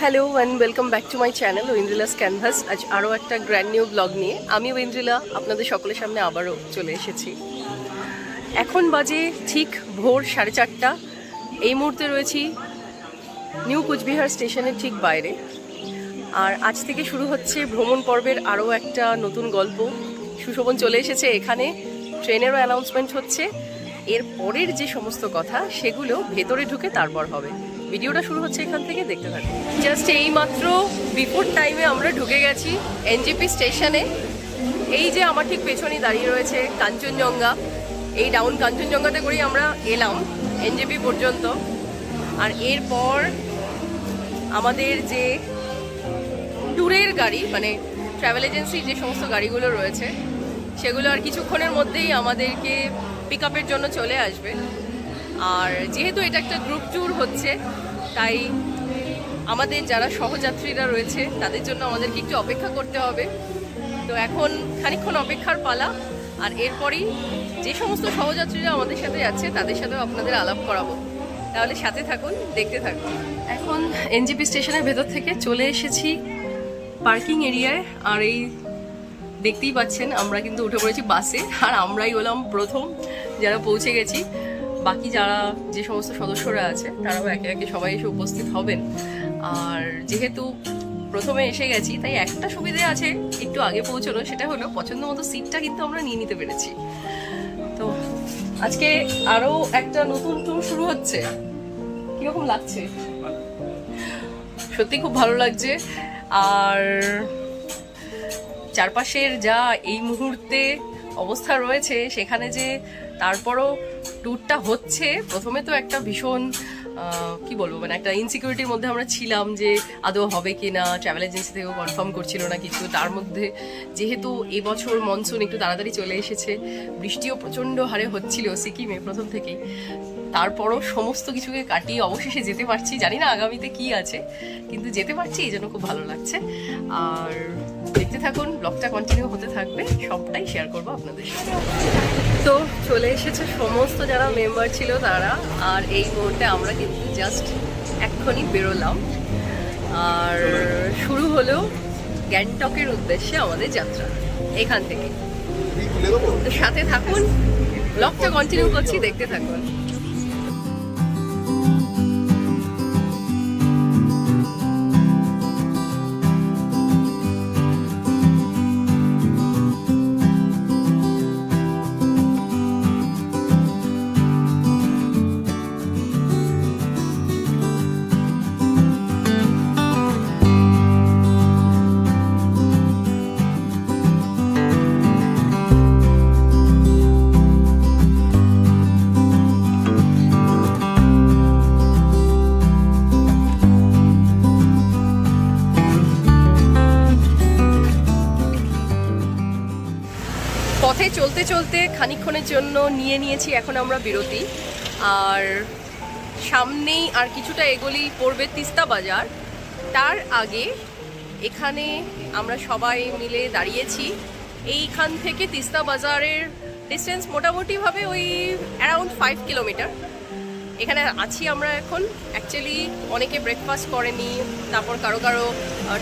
Hello and welcome back to my channel Oindrila's canvas আজ আরও একটা গ্র্যান্ড নিউ ব্লগ নিয়ে। আমি ওয়েন্দ্রিলা আপনাদের সকলের সামনে আবারও চলে এসেছি। এখন বাজে ঠিক ভোর সাড়ে চারটা। এই মুহূর্তে রয়েছি নিউ কুচবিহার স্টেশনের ঠিক বাইরে। আর আজ থেকে শুরু হচ্ছে ভ্রমণ পর্বের আরও একটা নতুন গল্প। সুশোভন চলে এসেছে এখানে। ট্রেনেরও অ্যানাউন্সমেন্ট হচ্ছে। এর পরের যে সমস্ত কথা, সেগুলো ভেতরে ঢুকে তারপর হবে। ভিডিওটা শুরু হচ্ছে এখান থেকে, দেখতে থাকুন। জাস্ট এই মাত্র বিফোর টাইমে আমরা ঢুকে গেছি এনজিপি স্টেশনে এই যে আমার ঠিক পেছনে দাঁড়িয়ে রয়েছে কাঞ্চনজঙ্ঘা। এই ডাউন কাঞ্চনজঙ্ঘাতে করেই আমরা এলাম এনজেপি পর্যন্ত। আর এরপর আমাদের যে ট্যুরের গাড়ি মানে ট্রাভেল এজেন্সি যে সমস্ত গাড়িগুলো রয়েছে, সেগুলো আর কিছুক্ষণের মধ্যেই আমাদেরকে পিক আপের জন্য চলে আসবে। আর যেহেতু এটা একটা গ্রুপ ট্যুর হচ্ছে, তাই আমাদের যারা সহযাত্রীরা রয়েছে, তাদের জন্য আমাদেরকে একটু অপেক্ষা করতে হবে। তো এখন খানিকক্ষণ অপেক্ষার পালা, আর এরপরই যে সমস্ত সহযাত্রীরা আমাদের সাথে যাচ্ছে তাদের সাথেও আপনাদের আলাপ করাবো। তাহলে সাথে থাকুন, দেখতে থাকুন। এখন এনজিপি স্টেশনের ভেতর থেকে চলে এসেছি পার্কিং এরিয়ায়, আর এই দেখতেই পাচ্ছেন, আমরা কিন্তু উঠে পড়েছি বাসে, আর আমরাই হলাম প্রথম যারা পৌঁছে গেছি। বাকি যারা যে সমস্ত সদস্যরা আছে, তারাও একে একে সবাই এসে উপস্থিত হবেন। আর যেহেতু প্রথমে এসে গেছি, তাই একটা সুবিধে আছে, একটু আগে পৌঁছানো, সেটা হলো পছন্দ মতো সিটটা কিন্তু আমরা নিয়ে নিতে পেরেছি। তো আজকে আরও একটা নতুন ট্যুর শুরু হচ্ছে। কীরকম লাগছে? সত্যি খুব ভালো লাগছে। আর চারপাশের যা এই মুহূর্তে অবস্থা রয়েছে, সেখানে যে তারপরও ট্যুরটা হচ্ছে। প্রথমে তো একটা ভীষণ কি বলব মানে একটা ইনসিকিউরিটির মধ্যে আমরা ছিলাম যে আদৌ হবে কি না ট্রাভেল এজেন্সি থেকেও কনফার্ম করছিল না কিছু। তার মধ্যে যেহেতু এবছর মনসুন একটু তাড়াতাড়ি চলে এসেছে, বৃষ্টিও প্রচণ্ড হারে হচ্ছিল সিকিমে প্রথম থেকেই। তারপরও সমস্ত কিছুকে কাটিয়ে অবশেষে যেতে পারছি। জানি না আগামীতে কি আছে, কিন্তু যেতে পারছি, এই জন্য খুব ভালো লাগছে। আর দেখতে থাকুন ব্লগটা কন্টিনিউ হতে থাকবে, সবটাই শেয়ার করব আপনাদের সাথে। তো চলে এসেছে সমস্ত যারা মেম্বার ছিল তারা। আর এই মুহূর্তে আমরা কিন্তু জাস্ট এক্ষুনি বেরোলাম। আর শুরু হলো গ্যাংটকের উদ্দেশ্যে আমাদের যাত্রা, এখান থেকে। তো সাথে থাকুন ব্লগটা কন্টিনিউ করছি, দেখতে থাকুন। চলতে চলতে খানিকক্ষণের জন্য নিয়ে নিয়েছি, এখন আমরা বিরতি। আর সামনেই আর কিছুটা এগোলি পড়বে তিস্তা বাজার। তার আগে এখানে আমরা সবাই মিলে দাঁড়িয়েছি। এইখান থেকে তিস্তা বাজারের ডিস্টেন্স মোটামুটিভাবে ওই অ্যারাউন্ড ফাইভ কিলোমিটার এখানে আছি আমরা এখন। অ্যাকচুয়ালি অনেকে ব্রেকফাস্ট করেনি, তারপর কারও কারও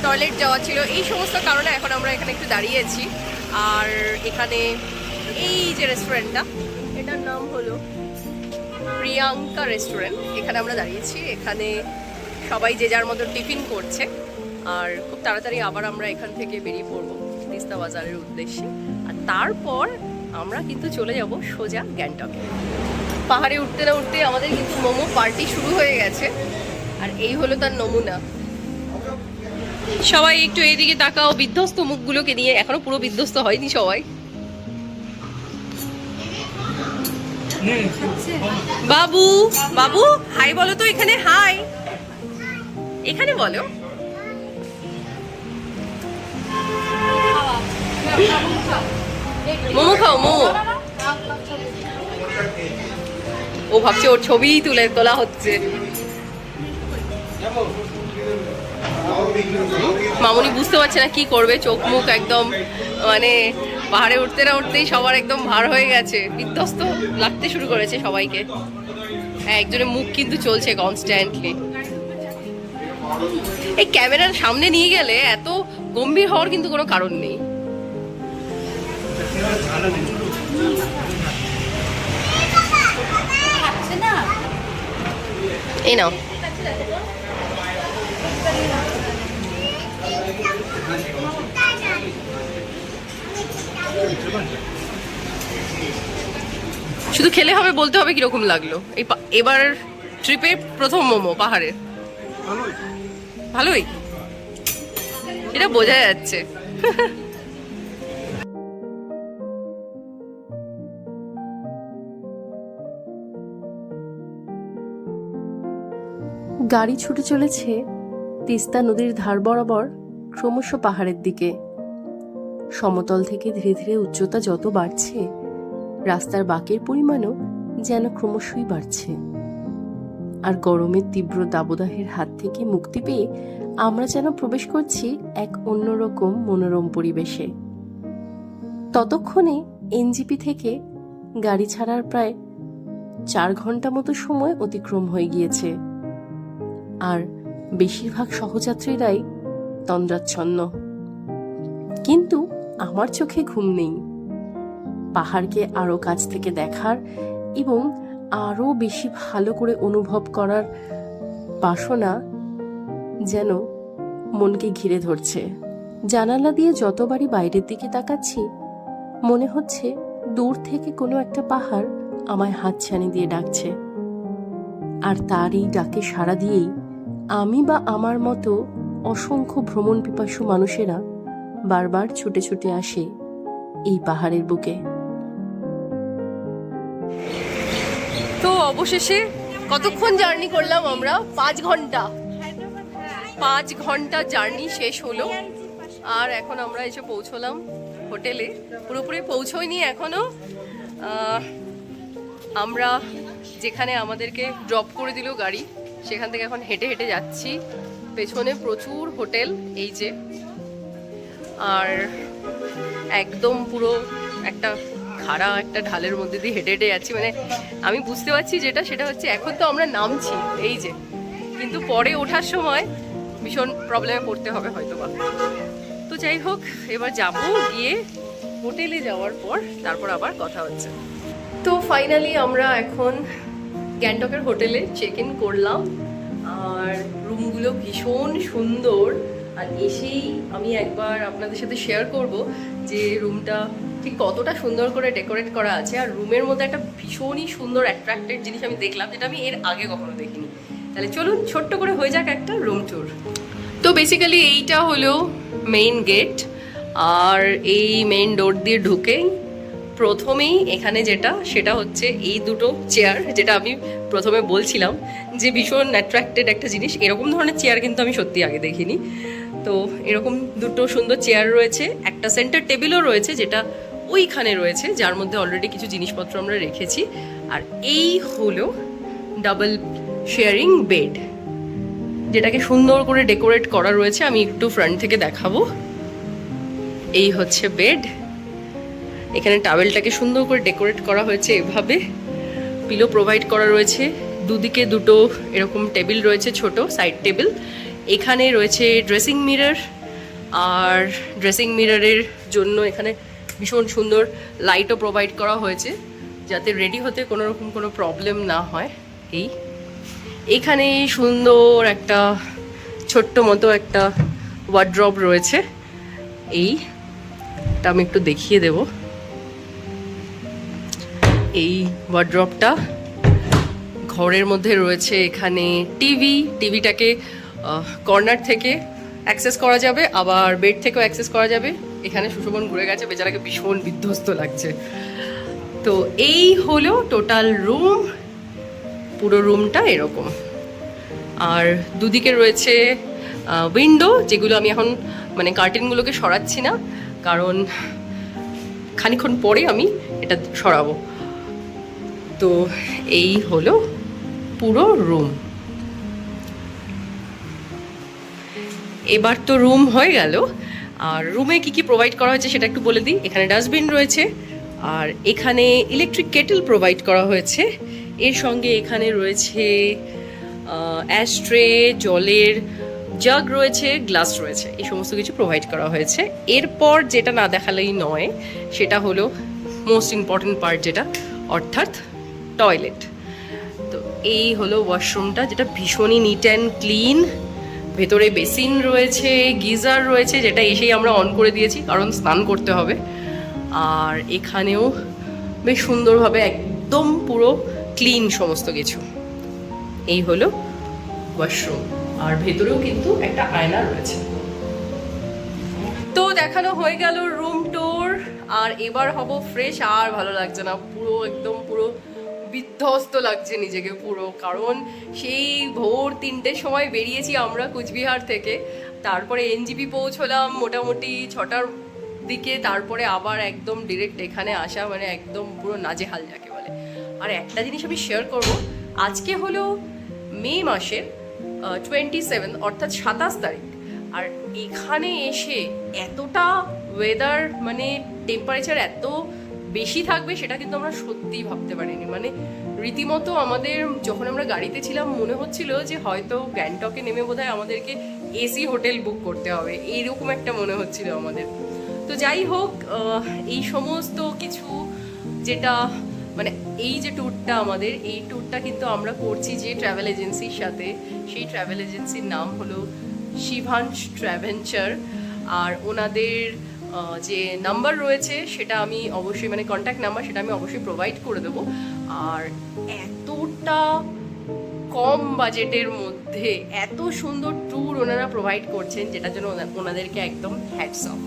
টয়লেট যাওয়া ছিল। এই সমস্ত কারণে এখন আমরা এখানে একটু দাঁড়িয়েছি। আর এখানে এই যে রেস্টুরেন্টটা এটার নাম হলো প্রিয়াঙ্কা রেস্টুরেন্ট এখানে আমরা দাঁড়িয়েছি, এখানে সবাই যে যার মতো টিফিন করছে, আর খুব তাড়াতাড়ি আবার আমরা এখান থেকে বেরিয়ে পড়ব তিস্তা বাজারের উদ্দেশ্যে। আর তারপর আমরা কিন্তু চলে যাব সোজা গ্যাংটকে। পাহাড়ে উঠতে না উঠতে আমাদের কিন্তু মোমো পার্টি শুরু হয়ে গেছে, আর এই হলো তার নমুনা। সবাই একটু এইদিকে তাকাও, বিধ্বস্ত মুখগুলোকে নিয়ে, এখনও পুরো বিধ্বস্ত হয়নি সবাই। বাবু বাবু, হাই বলো তো এখানে, হাই। এখানে বলো। মোমো খাও, মোমো। ও ভাবছে ওর ছবিই তুলে তোলা হচ্ছে। মামুনি বুঝতে পারছে না কি করবে, চোখ মুখ একদম মানে পাহাড়ে উঠতে না উঠতেই সবার একদম ভার হয়ে গেছে। বিধ্বস্ত লাগতে শুরু করেছে সবাইকে। হ্যাঁ একজনের মুখ কিন্তু চলছে কনস্ট্যান্টলি এই ক্যামেরার সামনে নিয়ে গেলে এত গম্ভীর হওয়ার কিন্তু কোনো কারণ নেই। এই নাও। শুধু খেলে হবে, বলতে হবে কীরকম লাগল? এই এবার ট্রিপে প্রথম মোমো, পাহাড়ে। ভালোই। এটা বোঝা যাচ্ছে। গাড়ি ছুটে চলেছে তিস্তা নদীর ধার বরাবর ক্রমশ পাহাড়ের দিকে। সমতল থেকে ধীরে ধীরে উচ্চতা যত বাড়ছে, রাস্তার বাঁকের পরিমাণও যেন ক্রমশই বাড়ছে। আর গরমের তীব্র দাবদাহের হাত থেকে মুক্তি পেয়ে আমরা যেন প্রবেশ করছি এক অন্যরকম মনোরম পরিবেশে। ততক্ষণে এনজিপি থেকে গাড়ি ছাড়ার প্রায় চার ঘণ্টা মতো সময় অতিক্রম হয়ে গিয়েছে। আর বেশিরভাগ সহযাত্রীরাই তন্দ্রাচ্ছন্ন। কিন্তু আমার চোখে ঘুম নেই। পাহাড়কে আরও কাছ থেকে দেখার এবং আরও বেশি ভালো করে অনুভব করার বাসনা যেন মনকে ঘিরে ধরছে। জানালা দিয়ে যতবারই বাইরের দিকে তাকাচ্ছি, মনে হচ্ছে দূর থেকে কোনো একটা পাহাড় আমায় হাতছানি দিয়ে ডাকছে। আর তার এই ডাকে সাড়া দিয়েই আমি বা আমার মতো অসংখ্য ভ্রমণ পিপাসু মানুষেরা বারবার ছুটে ছুটে আসে এই পাহাড়ের বুকে। তো অবশেষে কতক্ষণ জার্নি করলাম আমরা? পাঁচ ঘণ্টা। পাঁচ ঘণ্টা জার্নি শেষ হলো। আর এখন আমরা এসে পৌঁছলাম হোটেলে। পুরোপুরি পৌঁছইনি এখনও। আমরা যেখানে আমাদেরকে ড্রপ করে দিল গাড়ি, সেখান থেকে এখন হেঁটে হেঁটে যাচ্ছি। পেছনে প্রচুর হোটেল, এই যে আর একদম পুরো একটা খাড়া একটা ঢালের মধ্যে দিয়ে হেঁটে হেঁটে যাচ্ছি। মানে আমি বুঝতে পারছি যেটা, সেটা হচ্ছে এখন তো আমরা নামছি, এই যে। কিন্তু পরে ওঠার সময় ভীষণ প্রবলেমে পড়তে হবে হয়তো বা তো যাই হোক, এবার যাব গিয়ে হোটেলে যাওয়ার পর তারপর আবার কথা হচ্ছে। তো ফাইনালি আমরা এখন গ্যাংটকের হোটেলে চেক ইন করলাম। আর রুমগুলো ভীষণ সুন্দর। আর এসেই আমি একবার আপনাদের সাথে শেয়ার করব যে রুমটা ঠিক কতটা সুন্দর করে ডেকোরেট করা আছে। আর রুমের মধ্যে একটা ভীষণই সুন্দর অ্যাট্রাক্টেড জিনিস আমি দেখলাম, যেটা আমি এর আগে কখনো দেখিনি। তাহলে চলুন ছোট্ট করে হয়ে যাক একটা রুম ট্যুর তো বেসিক্যালি এইটা হলো মেইন গেট আর এই মেইন ডোর দিয়ে ঢুকেই প্রথমেই এখানে যেটা, সেটা হচ্ছে এই দুটো চেয়ার যেটা আমি প্রথমে বলছিলাম যে ভীষণ অ্যাট্রাক্টেড একটা জিনিস। এরকম ধরনের চেয়ার কিন্তু আমি সত্যি আগে দেখিনি। তো এরকম দুটো সুন্দর চেয়ার রয়েছে, একটা সেন্টার টেবিলও রয়েছে যেটা ওইখানে রয়েছে, যার মধ্যে অলরেডি কিছু জিনিসপত্র আমরা রেখেছি। আর এই হলো ডাবল শেয়ারিং বেড যেটাকে সুন্দর করে ডেকোরেট করা রয়েছে। আমি একটু ফ্রন্ট থেকে দেখাবো। এই হচ্ছে বেড এখানে টাওয়েলটাকে সুন্দর করে ডেকোরেট করা হয়েছে এভাবে। পিলো প্রোভাইড করা রয়েছে। দুদিকে দুটো এরকম টেবিল রয়েছে ছোট সাইড টেবিল এখানে রয়েছে ড্রেসিং মিরর আর ড্রেসিং মিররের জন্য এখানে ভীষণ সুন্দর লাইটও প্রোভাইড করা হয়েছে, যাতে রেডি হতে কোনো রকম কোনো প্রবলেম না হয় এই। এখানে সুন্দর একটা ছোট্ট মতো একটা ওয়ার্ড্রপ রয়েছে, এই। আমি একটু দেখিয়ে দেব। এই ওয়ার্ড্রপটা ঘরের মধ্যে রয়েছে এখানে টিভি টিভিটাকে কর্নার থেকে অ্যাক্সেস করা যাবে, আবার বেড থেকেও অ্যাক্সেস করা যাবে। এখানে সুশোভন ঘুরে গেছে, বেচারাকে ভীষণ বিধ্বস্ত লাগছে। তো এই হলো টোটাল রুম পুরো রুমটা এরকম। আর দুদিকে রয়েছে উইন্ডো যেগুলো আমি এখন মানে কার্টেনগুলোকে সরাচ্ছি না, কারণ খানিক্ষণ পরে আমি এটা সরাবো। তো এই হলো পুরো রুম এবার তো রুম হয়ে গেল। আর রুমে কি কি প্রোভাইড করা হয়েছে সেটা একটু বলে দিই। এখানে ডাস্টবিন রয়েছে, আর এখানে ইলেকট্রিক কেটেল প্রোভাইড করা হয়েছে। এর সঙ্গে এখানে রয়েছে অ্যাস্ট্রে জলের জাগ রয়েছে গ্লাস রয়েছে। এই সমস্ত কিছু প্রোভাইড করা হয়েছে। এরপর যেটা না দেখালেই নয়, সেটা হলো মোস্ট ইম্পর্টেন্ট পার্ট যেটা, অর্থাৎ টয়লেট তো এই হলো ওয়াশরুমটা যেটা ভীষণই নিট অ্যান্ড ক্লিন ভেতরে বেসিন রয়েছে, গিজার রয়েছে, যেটা এসেই আমরা অন করে দিয়েছি, কারণ স্নান করতে হবে। আর এখানেও বেশ সুন্দরভাবে একদম পুরো ক্লিন সমস্ত কিছু। এই হলো ওয়াশরুম আর ভেতরেও কিন্তু একটা আয়না রয়েছে। তো দেখানো হয়ে গেল রুম ট্যুর আর এবার হব ফ্রেশ আর ভালো লাগছে না। পুরো একদম পুরো বিধ্বস্ত লাগছে নিজেকে পুরো। কারণ সেই ভোর তিনটের সময় বেরিয়েছি আমরা কুচবিহার থেকে। তারপরে এনজিপি পৌঁছলাম মোটামুটি ছটার দিকে। তারপরে আবার একদম ডিরেক্ট এখানে আসা মানে একদম পুরো নাজেহাল যাকে বলে। আর একটা জিনিস আমি শেয়ার করব, আজকে হলো মে মাসের টোয়েন্টি সেভেন অর্থাৎ সাতাশ তারিখ। আর এখানে এসে এতটা ওয়েদার মানে টেম্পারেচার এত বেশি থাকবে সেটা কিন্তু আমরা সত্যিই ভাবতে পারিনি। মানে রীতিমতো আমাদের যখন আমরা গাড়িতে ছিলাম, মনে হচ্ছিল যে হয়তো গ্যাংটকে নেমে বোধহয় আমাদেরকে এসি হোটেল বুক করতে হবে। এইরকম একটা মনে হচ্ছিল আমাদের। তো যাই হোক এই সমস্ত কিছু যেটা মানে এই যে ট্যুরটা আমাদের, এই ট্যুরটা কিন্তু আমরা করছি যে ট্রাভেল এজেন্সির সাথে। সেই ট্রাভেল এজেন্সির নাম হলো শিভাংশ ট্র্যাভেঞ্চার আর ওনাদের যে নাম্বার রয়েছে, সেটা আমি অবশ্যই মানে কন্ট্যাক্ট নাম্বার সেটা আমি অবশ্যই প্রোভাইড করে দেবো। আর এতটা কম বাজেটের মধ্যে এত সুন্দর ট্যুর ওনারা প্রোভাইড করছেন, যেটার জন্য ওনা- ওনাদেরকে একদম হ্যাটস অফ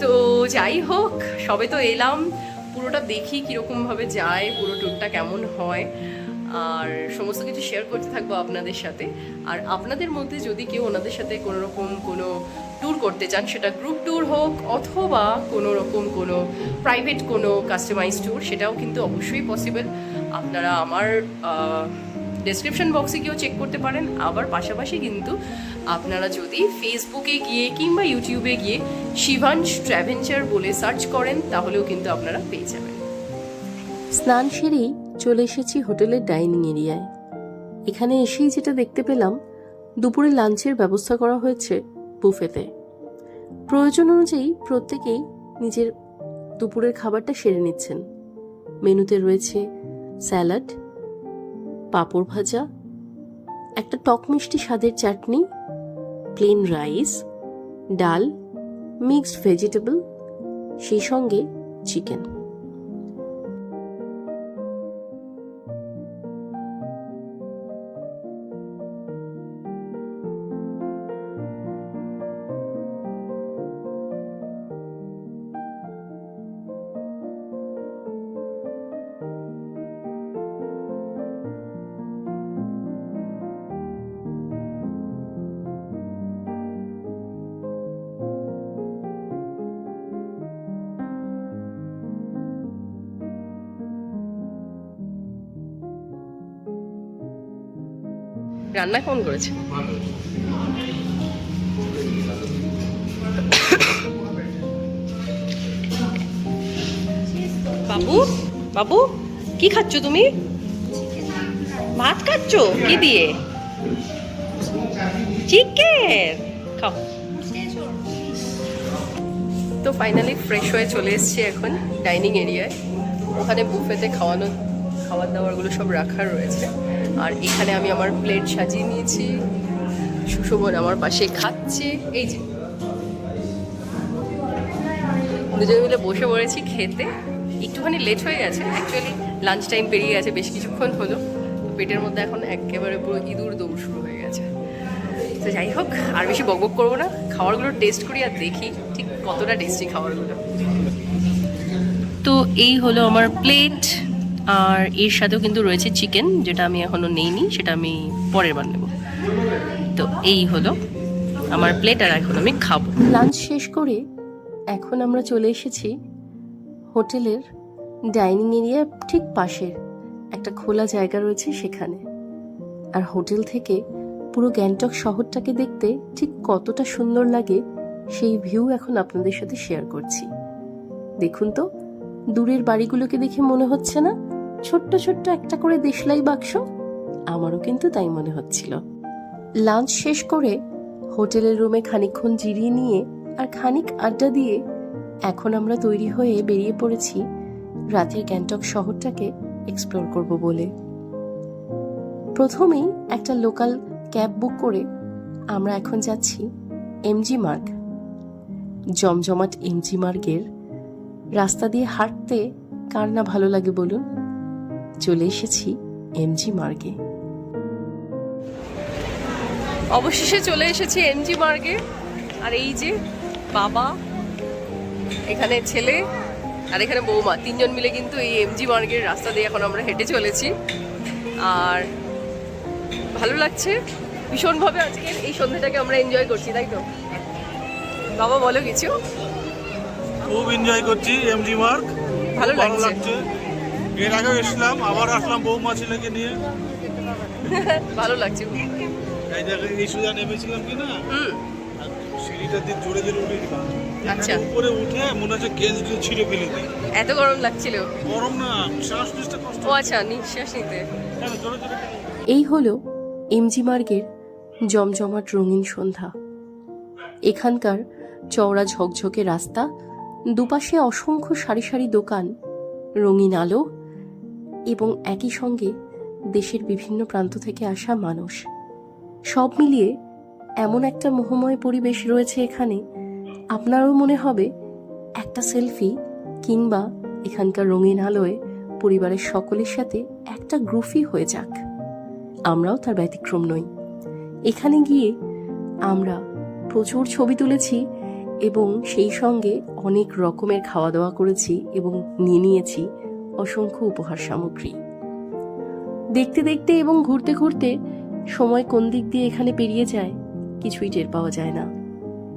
তো যাই হোক, সবে তো এলাম, পুরোটা দেখি কীরকমভাবে যায়, পুরো ট্যুরটা কেমন হয়। আর সমস্ত কিছু শেয়ার করতে থাকব আপনাদের সাথে। আর আপনাদের মধ্যে যদি কেউ ওনাদের সাথে কোনো রকম কোনো ট্যুর করতে চান, সেটা গ্রুপ ট্যুর হোক অথবা কোনো রকম কোনো প্রাইভেট কোনো কাস্টমাইজ ট্যুর সেটাও কিন্তু অবশ্যই পসিবল আপনারা আমার ডেসক্রিপশন বক্সে গিয়েও চেক করতে পারেন। আবার পাশাপাশি কিন্তু আপনারা যদি ফেসবুকে গিয়ে কিংবা ইউটিউবে গিয়ে শিভাংশ ট্র্যাভেঞ্চার বলে সার্চ করেন, তাহলেও কিন্তু আপনারা পেয়ে যাবেন। স্নান সেরেই চলে এসেছি হোটেলের ডাইনিং এরিয়ায়। এখানে এসেই যেটা দেখতে পেলাম, দুপুরে লাঞ্চের ব্যবস্থা করা হয়েছে। বুফেতে। প্রয়োজন অনুযায়ী প্রত্যেকেই নিজের দুপুরের খাবারটা সেরে নিচ্ছেন। মেনুতে রয়েছে স্যালাড, পাঁপড় ভাজা, একটা টক মিষ্টি স্বাদের চাটনি, প্লেন রাইস, ডাল, মিক্সড ভেজিটেবল, সেই সঙ্গে চিকেন। রান্না কেমন করেছে? বাবু বাবু, কি খাচ্ছ তুমি? ভাত খাচ্ছ? কি দিয়ে? চিকেন। খাও। তো ফাইনালি ফ্রেশ হয়ে চলে এসেছি এখন ডাইনিং এরিয়ায় ওখানে বুফেতে খাওয়ানো খাবার দাবারগুলো সব রাখা রয়েছে। আর এখানে আমি আমার প্লেট সাজিয়ে নিয়েছি। সুশোভন আমার পাশে খাচ্ছে। এই যে। দুজনে মিলে বসে পড়েছি খেতে। একটুখানি লেট হয়ে গেছে। অ্যাকচুয়ালি লাঞ্চ টাইম পেরিয়ে গেছে, বেশ কিছুক্ষণ হলো। পেটের মধ্যে এখন একেবারে পুরো ইঁদুর দৌড় শুরু হয়ে গেছে। তো যাই হোক, আর বেশি বকবক করব না। খাবারগুলো টেস্ট করি আর দেখি ঠিক কতটা টেস্টি খাবারগুলো। তো এই হলো আমার প্লেট আর এর সাথেও কিন্তু রয়েছে চিকেন, যেটা আমি এখনও নেইনি, সেটা আমি পরের বার নেব। তো এই হলো আমার প্লেট, আর এখন আমি খাব। লাঞ্চ শেষ করে এখন আমরা চলে এসেছি হোটেলের ডাইনিং এরিয়া ঠিক পাশের। একটা খোলা জায়গা রয়েছে সেখানে। আর হোটেল থেকে পুরো গ্যাংটক শহরটাকে দেখতে ঠিক কতটা সুন্দর লাগে, সেই ভিউ এখন আপনাদের সাথে শেয়ার করছি। দেখুন তো, দূরের বাড়িগুলোকে দেখে মনে হচ্ছে না? ছোট্ট ছোট্ট একটা করে দেশলাই বাক্স? আমারও কিন্তু তাই মনে হচ্ছিল। লাঞ্চ শেষ করে হোটেলের রুমে খানিকক্ষণ জিরিয়ে নিয়ে আর খানিক আড্ডা দিয়ে এখন আমরা তৈরি হয়ে বেরিয়ে পড়েছি রাতের গ্যাংটক শহরটাকে এক্সপ্লোর করব বলে। প্রথমেই একটা লোকাল ক্যাব বুক করে আমরা এখন যাচ্ছি এমজি মার্গ জমজমাট এমজি মার্গের রাস্তা দিয়ে হাঁটতে কার না ভালো লাগে বলুন? চলে এসেছি এমজি মার্গে। অবশেষে চলে এসেছি এমজি মার্গে। আর এই যে বাবা এখানে ছেলে আর এখানে বৌমা তিনজন মিলে কিন্তু এই এমজি মার্গের রাস্তা দিয়ে এখন আমরা হেঁটে চলেছি। আর ভালো লাগছে ভীষণভাবে আজকে এই সন্ধ্যাটাকে আমরা এনজয় করছি তাই তো? বাবা বলো কিছু। খুব এনজয় করছি এমজি মার্ক ভালো লাগছে। এর আগেও এসলাম আবার আসলাম বৌমা ছেলেকে নিয়ে। ভালো লাগছে। এই জায়গায় এই সোজা নেমেছিলাম কি না? সিঁড়িটা দিয়ে জোরে জোরে উঠে আচ্ছা। উপরে উঠে মনে হচ্ছে দিয়ে ছিঁড়ে ফেলে দিই। এত গরম লাগছিল। গরম না শ্বাস নিতে কষ্ট ও আচ্ছা নিঃশ্বাস নিতে। জোরে। এই হলো এমজি মার্গের জমজমাট রঙিন সন্ধ্যা। এখানকার চওড়া ঝকঝকে রাস্তা দুপাশে অসংখ্য সারি সারি দোকান রঙিন আলো এবং একই সঙ্গে দেশের বিভিন্ন প্রান্ত থেকে আসা মানুষ। সব মিলিয়ে এমন একটা মোহময় পরিবেশ রয়েছে এখানে। আপনারও মনে হবে, একটা সেলফি কিংবা এখানকার রঙিন আলোয় পরিবারের সকলের সাথে একটা গ্রুপই হয়ে যাক। আমরাও তার ব্যতিক্রম নই। এখানে গিয়ে আমরা প্রচুর ছবি তুলেছি এবং সেই সঙ্গে অনেক রকমের খাওয়া দাওয়া করেছি এবং নিয়ে নিয়েছি। অসংখ্য উপহার সামগ্রী। দেখতে দেখতে এবং ঘুরতে ঘুরতে সময় কোন দিক দিয়ে এখানে পেরিয়ে যায় কিছুই টের পাওয়া যায় না।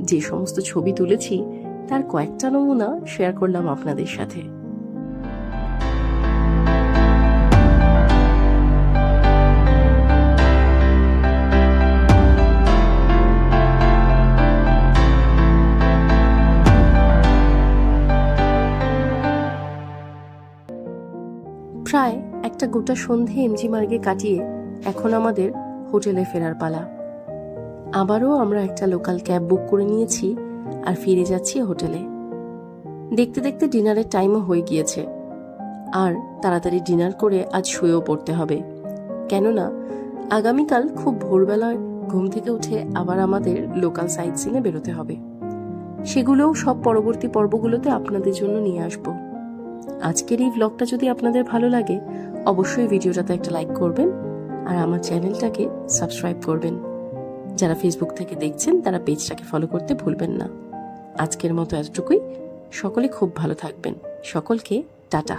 যে সমস্ত ছবি তুলেছি, তার কয়েকটা নমুনা শেয়ার করলাম আপনাদের সাথে। প্রায় একটা গোটা সন্ধে এমজি মার্গে কাটিয়ে এখন আমাদের হোটেলে ফেরার পালা। আবারও আমরা একটা লোকাল ক্যাব বুক করে নিয়েছি আর ফিরে যাচ্ছি হোটেলে। দেখতে দেখতে ডিনারের টাইমও হয়ে গিয়েছে। আর তাড়াতাড়ি ডিনার করে আজ শুয়েও পড়তে হবে। কেননা, আগামীকাল খুব ভোরবেলায় ঘুম থেকে উঠে আবার আমাদের লোকাল সাইট সিনে বেরোতে হবে। সেগুলোও সব পরবর্তী পর্বগুলোতে আপনাদের জন্য নিয়ে আসব। আজকের এই ব্লগটা যদি আপনাদের ভালো লাগে, অবশ্যই ভিডিওটাতে একটা লাইক করবেন আর আমার চ্যানেলটাকে সাবস্ক্রাইব করবেন। যারা ফেসবুক থেকে দেখছেন, তারা পেজটাকে ফলো করতে ভুলবেন না। আজকের মতো এতটুকুই। সকলে খুব ভালো থাকবেন। সকলকে টাটা।